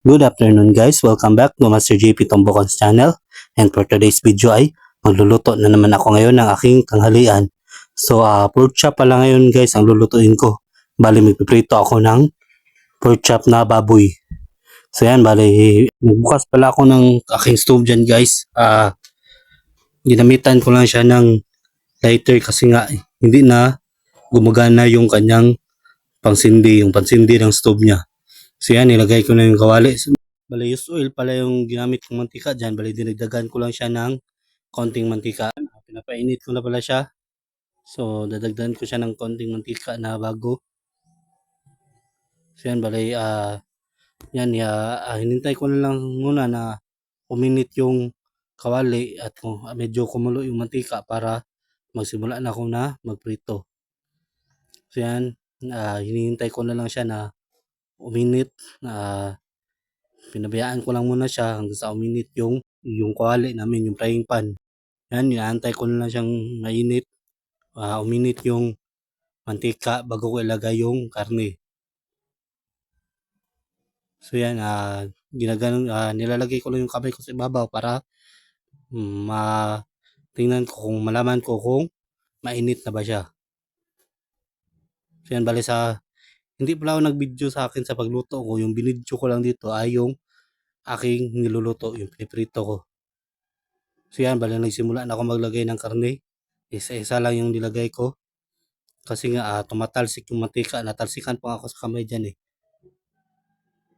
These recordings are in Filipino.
Good afternoon guys, welcome back to Master JP Tombokon's channel and for today's video ay magluluto na naman ako ngayon ng aking tanghalian. So uh, pork chop pala ngayon guys ang lulutuin ko. Bali magpiprito ako ng pork chop na baboy. So yan, bali bukas pala ako ng aking stove dyan guys. Ah ginamitan ko lang siya ng lighter kasi nga hindi na gumagana yung kanyang pangsindi, yung pansindi ng stove niya. So yan, nilagay ko na yung kawali. Bali, used oil pala yung ginamit kong mantika dyan. Bali, dinagdagan ko lang siya ng konting mantika. Pinapainit ko na pala siya. So, dadagdagan ko siya ng konting mantika na bago. So yan, bali, ah, yan, ya, ah, hinintay ko na lang muna na uminit yung kawali at ah, medyo kumulo yung mantika para magsimula na ako na magprito. So yan, ah, hinihintay ko na lang siya na uminit na pinabayaan ko lang muna siya hanggang sa uminit yung yung kawali namin, yung frying pan. Yan, inaantay ko na lang siyang mainit. ah, uminit yung mantika bago ko ilagay yung karne. So yan, ah ginaganon, ah, nilalagay ko lang yung kamay ko sa ibabaw para mm, ma tingnan ko kung malaman ko kung mainit na ba siya. So yan, bali sa hindi pala ako nag-video sa akin sa pagluto ko. Yung binidyo ko lang dito ay yung aking niluluto, yung piniprito ko. So yan, bali nagsimula na ako maglagay ng karne. Isa-isa lang yung nilagay ko. Kasi nga ah, tumatalsik yung mantika. Natalsikan pa ako sa kamay dyan eh.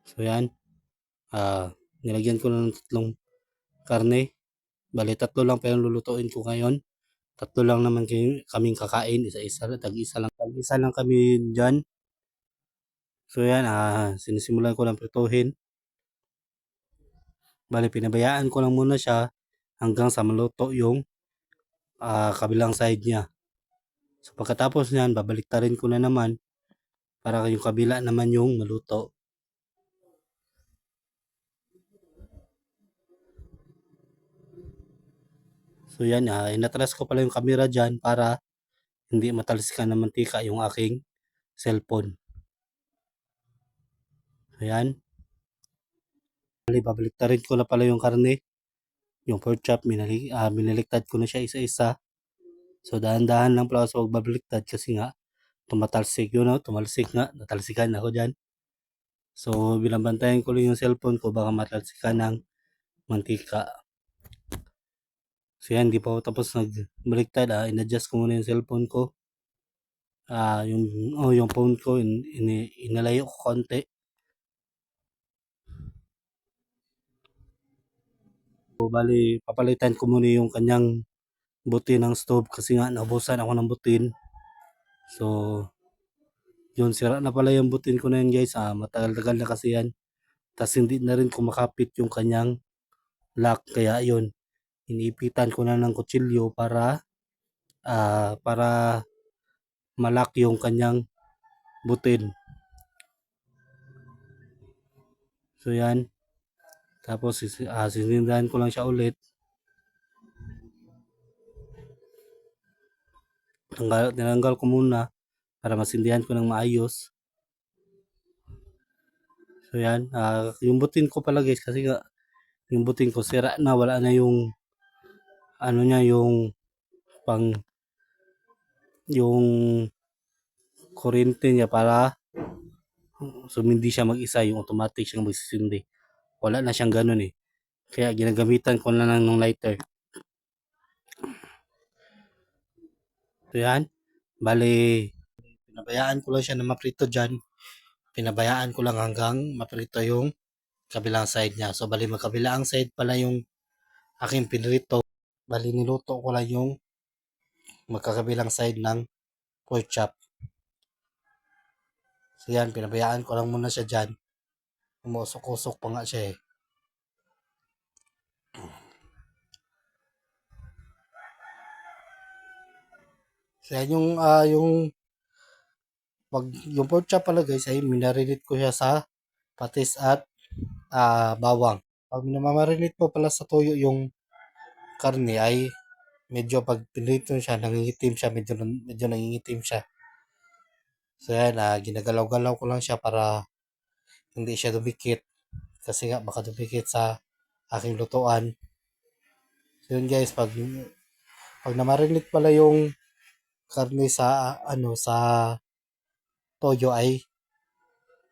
So yan. Ah, nilagyan ko ng tatlong karne. Bali tatlo lang pa yung lulutuin ko ngayon. Tatlo lang naman kaming kakain. Isa-isa. Tag-isa lang. Tag-isa lang kami dyan. So yan, ah, sinisimulan ko lang prituhin. Bali, pinabayaan ko lang muna siya hanggang sa maluto yung ah, kabilang side niya. So pagkatapos niyan, babaliktarin ko na naman para yung kabila naman yung maluto. So yan, ah, inatras ko pala yung camera dyan para hindi matalsikan ng mantika yung aking cellphone. So yan. Bali, babaliktarin ko na pala yung karne. Yung pork chop, minali, ah, minaliktad ko na siya isa-isa. So dahan-dahan lang pala sa pagbabaliktad kasi nga tumatalsik yun, no? tumalsik nga, natalsikan ako dyan. So binabantayan ko lang yung cellphone ko baka matalsikan ng mantika. So yan, di pa ako tapos nagbaliktad, ah, in-adjust ko muna yung cellphone ko. Ah, yung, oh, yung phone ko, in, in, inalayo ko konti. Bali, papalitan ko muna yung kanyang buti ng stove kasi nga naubusan ako ng butin. So, yun, sira na pala yung butin ko na yun guys. Ah, matagal-tagal na kasi yan. Tapos hindi na rin kumakapit yung kanyang lock. Kaya yun, iniipitan ko na ng kutsilyo para ah, para malak yung kanyang butin. So yan. Tapos ah, sisindahan ko lang siya ulit. Tanggal, tinanggal ko muna para masindihan ko ng maayos. So yan, ah, yung butin ko pala guys kasi nga yung butin ko sira na wala na yung ano niya yung pang yung kuryente niya para sumindi siya mag-isa yung automatic siyang magsisindi. Wala na siyang ganun eh. Kaya ginagamitan ko na lang ng lighter. So yan. Bali, pinabayaan ko lang siya na maprito dyan. Pinabayaan ko lang hanggang maprito yung kabilang side niya. So, bali magkabilang side pala yung aking pinrito. Bali, niluto ko lang yung magkakabilang side ng pork chop. So, yan. Pinabayaan ko lang muna siya dyan. Umusok-usok pa nga siya eh. Yan yung, ah, yung pag yung pork pala guys ay minarinate ko siya sa patis at ah, bawang. Pag minamamarinate mo pala sa toyo yung karne ay medyo pag pinrito siya, nangingitim siya, medyo, medyo nangingitim siya. So yan, ah, ginagalaw-galaw ko lang siya para hindi siya dumikit. kasi nga baka dumikit sa aking lutuan. So yun guys, pag pag namarinate pala yung karne sa ano sa toyo ay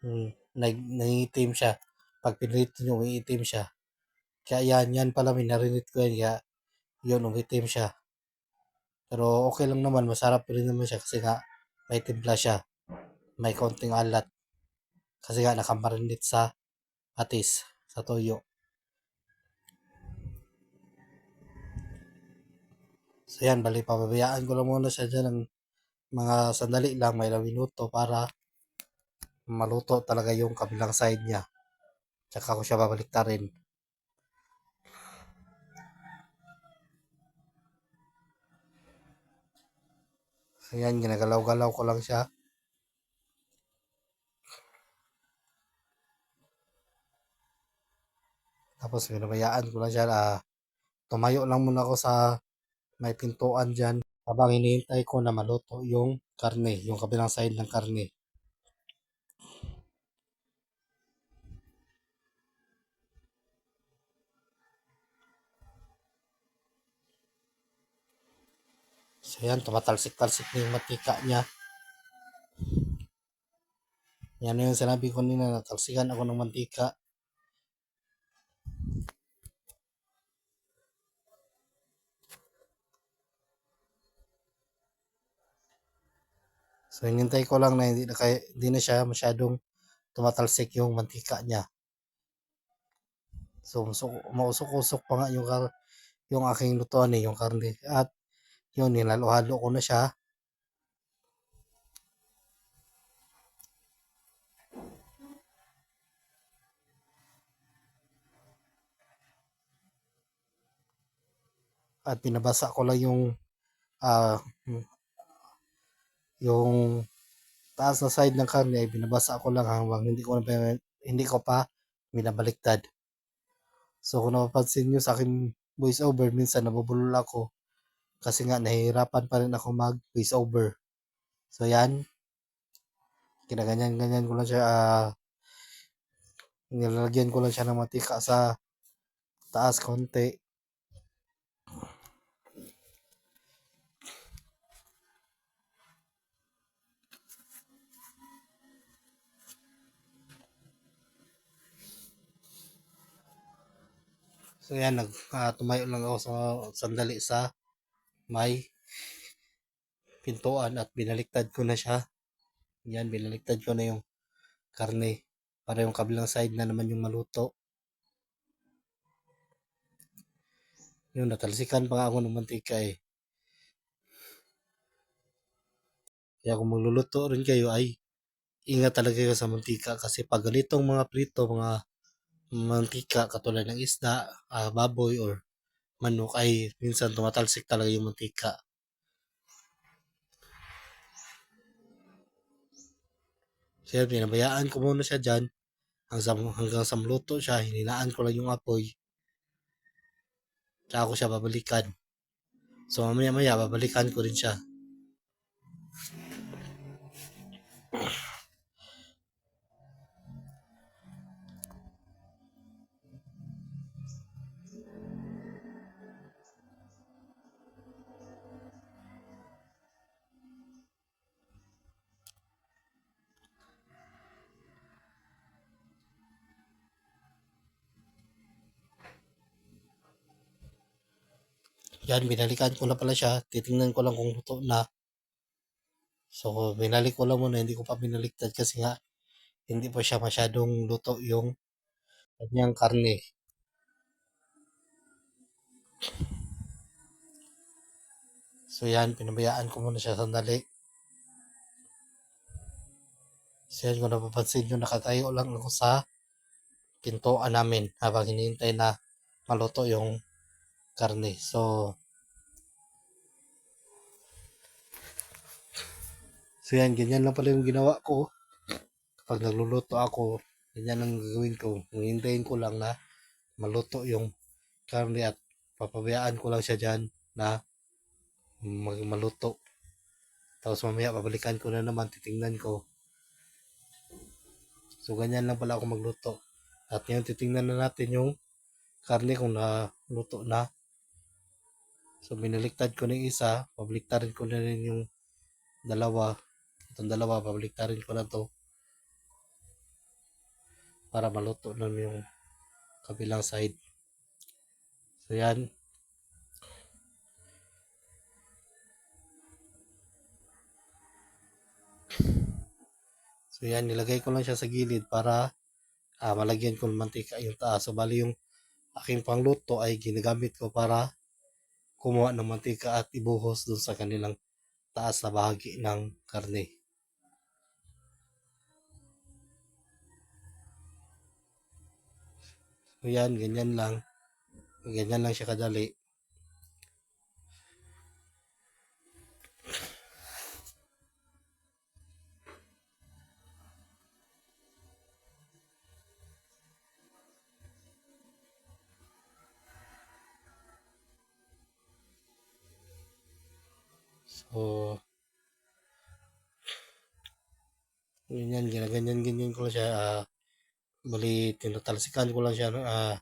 hmm, nag nangitim siya. Pag pinilit nyo, umiitim siya. Kaya yan, yan pala minarinate ko yan. Kaya yun, umitim siya. Pero okay lang naman, masarap rin naman siya kasi nga may timpla siya. May konting alat. Kasi nga nakamarinate sa atis, sa toyo. So yan, bali pababayaan ko lang muna siya dyan ng mga sandali lang, may ilang minuto para maluto talaga yung kabilang side niya. Tsaka ko siya babalik rin. So yan, ginagalaw-galaw ko lang siya. Tapos binabayaan ko lang siya na tumayo lang muna ako sa may pintuan dyan habang hinihintay ko na maluto yung karne, yung kabilang side ng karne. So yan, tumatalsik-talsik na yung matika niya. Yan na yung sinabi ko nila, natalsikan ako ng mantika. So, hinintay ko lang na hindi na, kaya, hindi na siya masyadong tumatalsik yung mantika niya. So, mausok-usok pa nga yung, yung aking lutuan eh, yung karne. At yun, nilalo-halo ko na siya. At pinabasa ko lang yung ah yung taas na side ng karne ay binabasa ko lang hanggang hindi ko na hindi ko pa binabaliktad. So kung napapansin nyo sa akin voice over, minsan nabubulol ako kasi nga nahihirapan pa rin ako mag voice over. So yan, kinaganyan-ganyan ko lang siya, ah, nilalagyan ko lang siya ng matika sa taas konti. So yan, nag, ah, lang ako sa sandali sa may pintuan at binaliktad ko na siya. Yan, binaliktad ko na yung karne para yung kabilang side na naman yung maluto. Yun, natalsikan pa nga ako ng mantika eh. Kaya kung magluluto rin kayo ay ingat talaga kayo sa mantika kasi pag ganitong mga prito, mga mantika katulad ng isda, ah, baboy or manok ay minsan tumatalsik talaga yung mantika. Yan, pinabayaan ko muna siya dyan hanggang hanggang sa maluto siya, hininaan ko lang yung apoy. Tsaka ko siya babalikan. So mamaya maya babalikan ko rin siya. Yan, binalikan ko na pala siya. Titingnan ko lang kung luto na. So, binalik ko lang muna. Hindi ko pa binaliktad kasi nga hindi pa siya masyadong luto yung kanyang karne. So, yan. Pinabayaan ko muna siya sandali. So, yan. Kung napapansin nyo, nakatayo lang ako sa pintuan namin habang hinihintay na maluto yung karne. So, So yan, ganyan lang pala yung ginawa ko. Kapag nagluluto ako, ganyan ang gagawin ko. Hintayin ko lang na maluto yung karne at papabayaan ko lang siya dyan na mag maluto. Tapos mamaya babalikan ko na naman, titingnan ko. So ganyan lang pala ako magluto. At ngayon titingnan na natin yung karne kung naluto na. So binaliktad ko na yung isa, pabaliktarin ko na rin yung dalawa. Itong dalawa, pabaliktarin ko na to para maluto na yung kabilang side. So yan. So yan, nilagay ko lang siya sa gilid para ah, malagyan ko ng mantika yung taas. So bali yung aking pangluto ay ginagamit ko para kumuha ng mantika at ibuhos dun sa kanilang taas na bahagi ng karne. So yan, ganyan lang. Ganyan lang siya kadali. Tinatalsikan ko lang siya. ah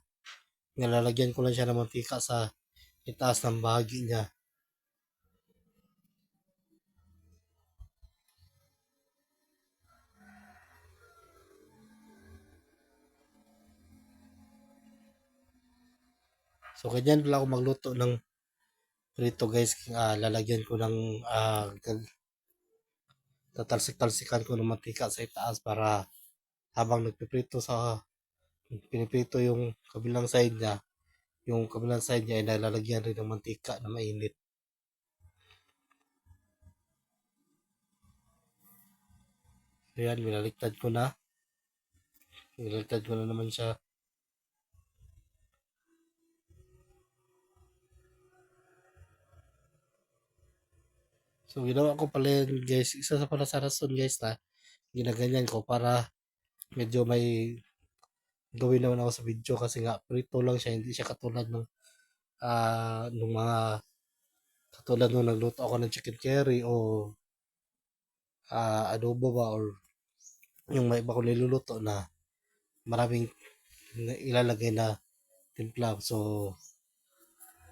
nilalagyan ko lang siya ng mantika sa itaas ng bahagi niya. So, ganyan pala ako magluto ng prito guys. Ah, lalagyan ko ng gag- tatalsik-talsikan ko ng mantika sa itaas para habang nagpiprito sa piniprito yung kabilang side niya, yung kabilang side niya ay nalalagyan rin ng mantika na mainit. So yan, binaliktad ko na. Binaliktad ko na naman siya. So ginawa ko pala yun guys, isa sa pala sa rason guys na ginaganyan ko para medyo may gawin naman ako sa video kasi nga prito lang siya, hindi siya katulad ng ah nung mga katulad nung nagluto ako ng chicken curry o ah adobo ba or yung may iba ko niluluto na maraming ilalagay na timpla. So,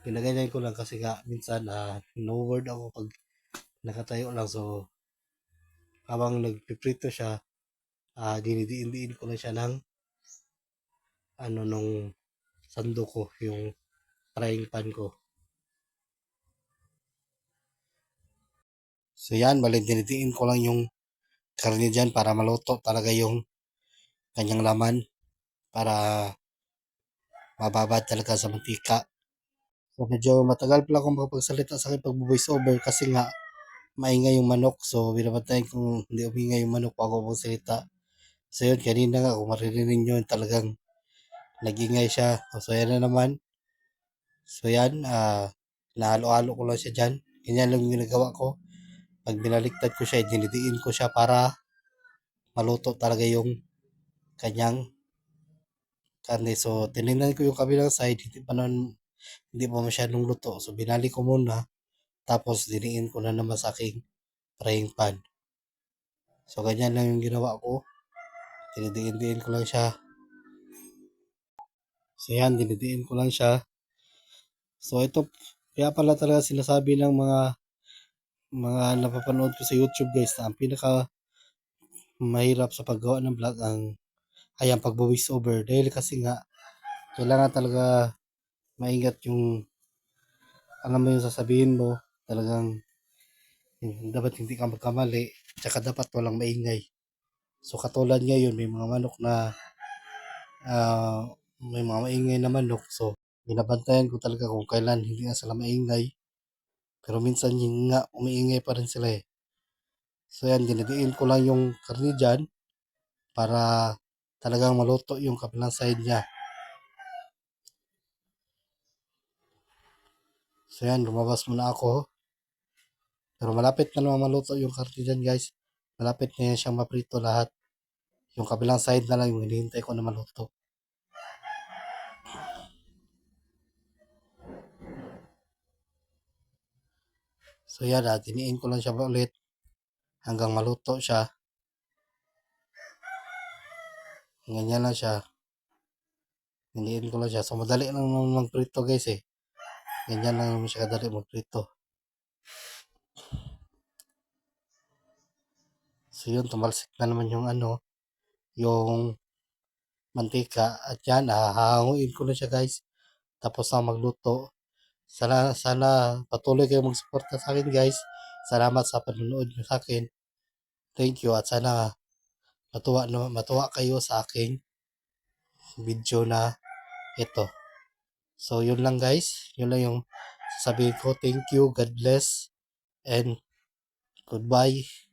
ginaganyan ko lang kasi nga minsan ah no word ako pag nakatayo lang. So, habang nagpiprito siya, ah dinidiin-diin ko lang siya ng ano nung sando ko, yung frying pan ko. So yan, bali dinidiin ko lang yung karne dyan para maluto talaga yung kanyang laman para mababad talaga sa mantika. So medyo matagal pala akong makapagsalita sa akin pag voice over kasi nga maingay yung manok. So binabantayan kung hindi umingay yung manok pa ako magsalita. So yun, kanina nga kung maririnig nyo talagang nagingay siya. So yan na naman. So yan, ah nahalo-halo ko lang siya dyan. Ganyan lang yung ginagawa ko. Pag binaliktad ko siya, dinidiin ko siya para maluto talaga yung kanyang karne. So, tinignan ko yung kabilang side, hindi pa nun, hindi pa masyadong luto. So, binalik ko muna. Tapos, diniin ko na naman sa aking frying pan. So, ganyan lang yung ginawa ko. Dinidiin-diin ko lang siya. So, yan, dinidiin ko lang siya. So, ito, kaya pala talaga sinasabi ng mga mga napapanood ko sa YouTube guys na ang pinaka mahirap sa paggawa ng vlog ang ay ang pag-voice over dahil kasi nga kailangan talaga maingat yung alam mo yung sasabihin mo talagang dapat hindi ka magkamali tsaka dapat walang maingay so katulad ngayon may mga manok na ah, may mga maingay na manok so binabantayan ko talaga kung kailan hindi nga sila maingay pero minsan yung nga umiingay pa rin sila eh so yan dinidiin ko lang yung karni dyan para talagang maluto yung kabilang side niya So yan, lumabas muna ako. Pero malapit na naman maluto yung karne dyan guys. Malapit na yan siyang maprito lahat. Yung kabilang side na lang yung hinihintay ko na maluto. So yan, ah, tiniin ko lang siya ulit hanggang maluto siya. Ganyan lang siya. Niliin ko lang siya. So, madali lang magprito guys eh. Ganyan lang naman siya kadali magprito. So, yun, tumalsik na naman yung ano, yung mantika. At yan, hahanguin ko na siya guys. Tapos na magluto. Sana, sana patuloy kayo magsuporta sa akin guys. Salamat sa panonood nyo sa akin. Thank you at sana matuwa, matuwa kayo sa aking video na ito. So, yun lang guys. Yun lang yung sasabihin ko. Thank you. God bless. And goodbye.